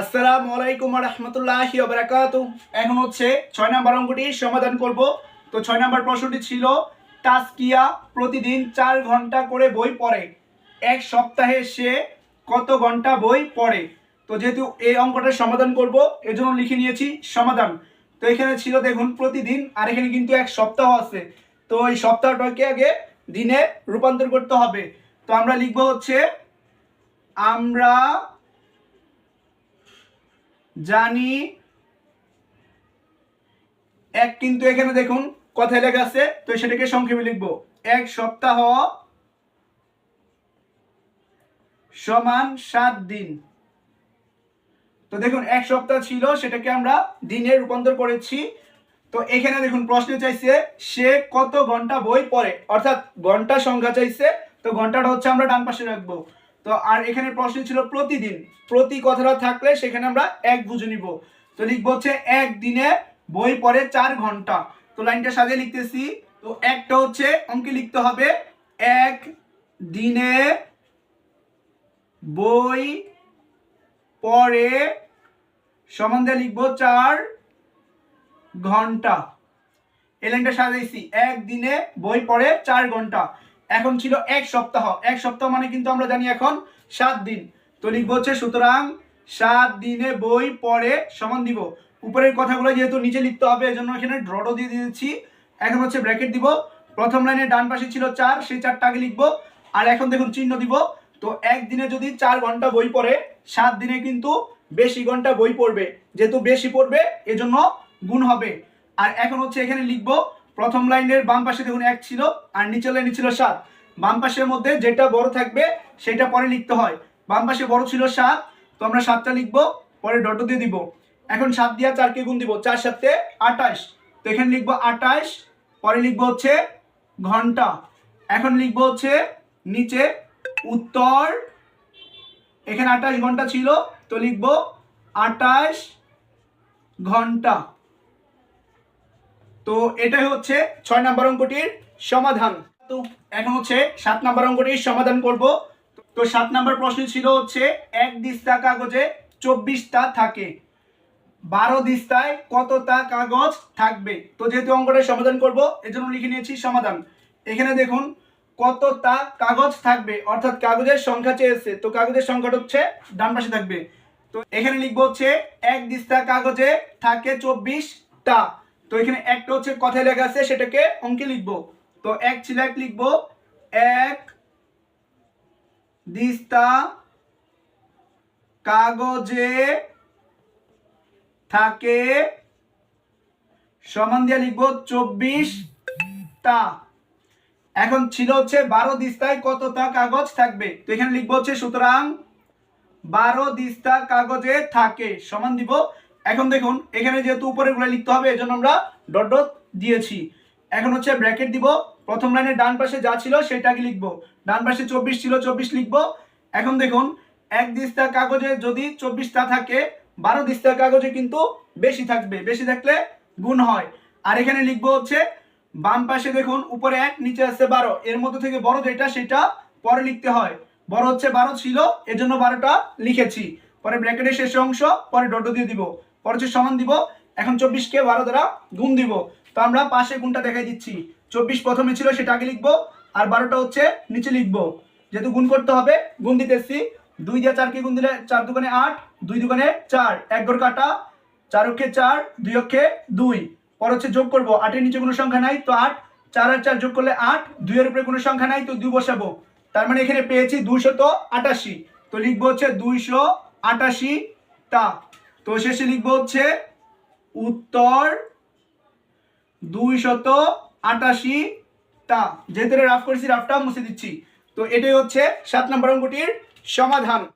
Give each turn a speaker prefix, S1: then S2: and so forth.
S1: আসসালামু আলাইকুম রহমতুল্লাহি বারাকাতু এখন হচ্ছে ছয় নম্বর অঙ্কটির সমাধান করব। তো ছয় নম্বর প্রশ্নটি ছিল তাস্কিয়া প্রতিদিন চার ঘণ্টা করে বই পড়ে। এক সপ্তাহে সে কত ঘণ্টা বই পড়ে? তো যেহেতু এই অঙ্কটার সমাধান করব, এজন্য লিখে নিয়েছি সমাধান। তো এখানে ছিল দেখুন, প্রতিদিন, আর এখানে কিন্তু এক সপ্তাহ আছে। তো এই সপ্তাহটাকে আগে দিনে রূপান্তর করতে হবে। তো আমরা লিখব হচ্ছে, আমরা জানি। এক কিন্তু এখানে দেখুন, কথায় লেখা আছে, তো সেটাকে সংক্ষেপে লিখব। এক সপ্তাহ সমান সাত দিন। তো দেখুন, এক সপ্তাহ ছিল, সেটাকে আমরা দিনে রূপান্তর করেছি। তো এখানে দেখুন, প্রশ্ন চাইছে, সে কত ঘণ্টা বই পড়ে? অর্থাৎ ঘণ্টা সংখ্যা চাইছে, তো ঘন্টাটা হচ্ছে আমরা ডান পাশে রাখব। তো আর এখানে প্রশ্ন ছিল প্রতিদিন। প্রতি কথাটা থাকলে সেখানে আমরা এক বুঝে নিব। তো লিখব হচ্ছে এক দিনে বই পড়ে চার ঘণ্টা। তো লাইনটা সাজিয়ে লিখতেছি। তো একটা হচ্ছে, অঙ্কে লিখতে হবে এক দিনে বই পড়ে দিয়ে লিখব চার ঘণ্টা। এই লাইনটা সাজাইছি একদিনে বই পড়ে চার ঘণ্টা। এখন ছিল এক সপ্তাহ। এক সপ্তাহ মানে কিন্তু আমরা জানি এখন সাত দিন। তো লিখব হচ্ছে, সুতরাং সাত দিনে বই পড়ে সমান দিব। উপরের কথাগুলো যেহেতু নিচে লিখতে হবে, এজন্য এখানে ড্রডও দিয়ে দিয়েছি। এখন হচ্ছে ব্র্যাকেট দিব। প্রথম লাইনে ডান পাশে ছিল চার, সেই চারটা আগে লিখব। আর এখন দেখুন চিহ্ন দিব। তো একদিনে যদি চার ঘণ্টা বই পড়ে, সাত দিনে কিন্তু বেশি ঘণ্টা বই পড়বে। যেহেতু বেশি পড়বে, এজন্য গুণ হবে। আর এখন হচ্ছে এখানে লিখব প্রথম লাইনের বাম পাশে দেখুন এক ছিল আর নিচের লাইনে ছিল সাত। বাম পাশের মধ্যে যেটা বড় থাকবে সেটা পরে লিখতে হয়। বাম পাশে বড় ছিল সাত, তো আমরা সাতটা লিখব, পরে ডট দিয়ে দিব। এখন সাত দিয়া চারকে গুণ দিব, চার সাতে আটাশ তো এখানে লিখব আটাশ পরে লিখব হচ্ছে ঘণ্টা। এখন লিখব হচ্ছে নিচে উত্তর। এখানে আটাশ ঘণ্টা ছিল, তো লিখব আটাশ ঘণ্টা। তো এটাই হচ্ছে ছয় নম্বর অঙ্কটির সমাধান। তো এখন হচ্ছে সাত নম্বর অঙ্কটির সমাধান করব। তো সাত নম্বর প্রশ্ন ছিল হচ্ছে, এক দিস্তা কাগজে চব্বিশটা থাকে। বারো দিস্তায় কতটা কাগজ থাকবে? তো যেহেতু অঙ্কটার সমাধান করব, এজন্য লিখে নিয়েছি সমাধান। এখানে দেখুন, কতটা কাগজ থাকবে? অর্থাৎ কাগজের সংখ্যা চেয়েছে, তো কাগজের সংখ্যাটা হচ্ছে ডান পাশে থাকবে। তো এখানে লিখব হচ্ছে, এক দিস্তা কাগজে থাকে চব্বিশটা। তো এখানে একটা হচ্ছে কথায় লেখা আছে, সেটাকে অঙ্কে লিখব। তো এক ছিল এক লিখব, এক দিস্তা কাগজে থাকে, সমান দিয়ে লিখব চব্বিশটা। এখন ছিল হচ্ছে বারো দিস্তায় কতটা কাগজ থাকবে? তো এখানে লিখব হচ্ছে, সুতরাং বারো দিস্তা কাগজে থাকে, সমান দিব এখন দেখুন, এখানে যেহেতু উপরে গুলো লিখতে হবে, এজন্য আমরা ডট ডট দিয়েছি। এখন হচ্ছে ব্র্যাকেট দিব, প্রথম লাইনের ডান পাশে যা ছিল সেটা সেটাকে লিখব। ডান পাশে চব্বিশ ছিল, চব্বিশ লিখব। এখন দেখুন, এক দিস্তা কাগজে যদি চব্বিশটা থাকে, বারো দিস্তা কাগজে কিন্তু বেশি থাকবে। বেশি থাকলে গুণ হয়। আর এখানে লিখব হচ্ছে, বাম পাশে দেখুন, উপরে এক, নিচে আছে বারো। এর মধ্যে থেকে বড় যেটা, সেটা পরে লিখতে হয়। বড় হচ্ছে বারো ছিল, এজন্য বারোটা লিখেছি। পরে ব্র্যাকেটের শেষ অংশ, পরে ডট দিয়ে দিব। পরে হচ্ছে সমান দিব, এখন চব্বিশকে বারো দ্বারা গুণ দিব। তো আমরা পাশে গুণটা দেখাই দিচ্ছি। চব্বিশ প্রথমে ছিল, সেটা আগে লিখব, আর বারোটা হচ্ছে নিচে লিখব। যেহেতু গুণ করতে হবে, গুণ দিতেছি। দুই দিয়ে চারকে গুণ দিলে চার দোকানে আট, দুই দোকানে চার। এক গড় কাটা চার অক্ষে চার, দুই অক্ষে দুই। পর হচ্ছে যোগ করব, আটের নিচে কোনো সংখ্যা নাই, তো আট। চার আর চার যোগ করলে আট, দুইয়ের উপরে কোনো সংখ্যা নাই, তো দুই বসাবো। তার মানে এখানে পেয়েছি দুইশত আটাশি। তো লিখব হচ্ছে দুইশো আটাশি টা তো শেষে লিখব হচ্ছে উত্তর দুইশত আটাশি আটাশিটা। যেহেতু রাফ করেছি রাফটা মুছে দিচ্ছি। তো এটাই হচ্ছে সাত নম্বর অঙ্কটির সমাধান।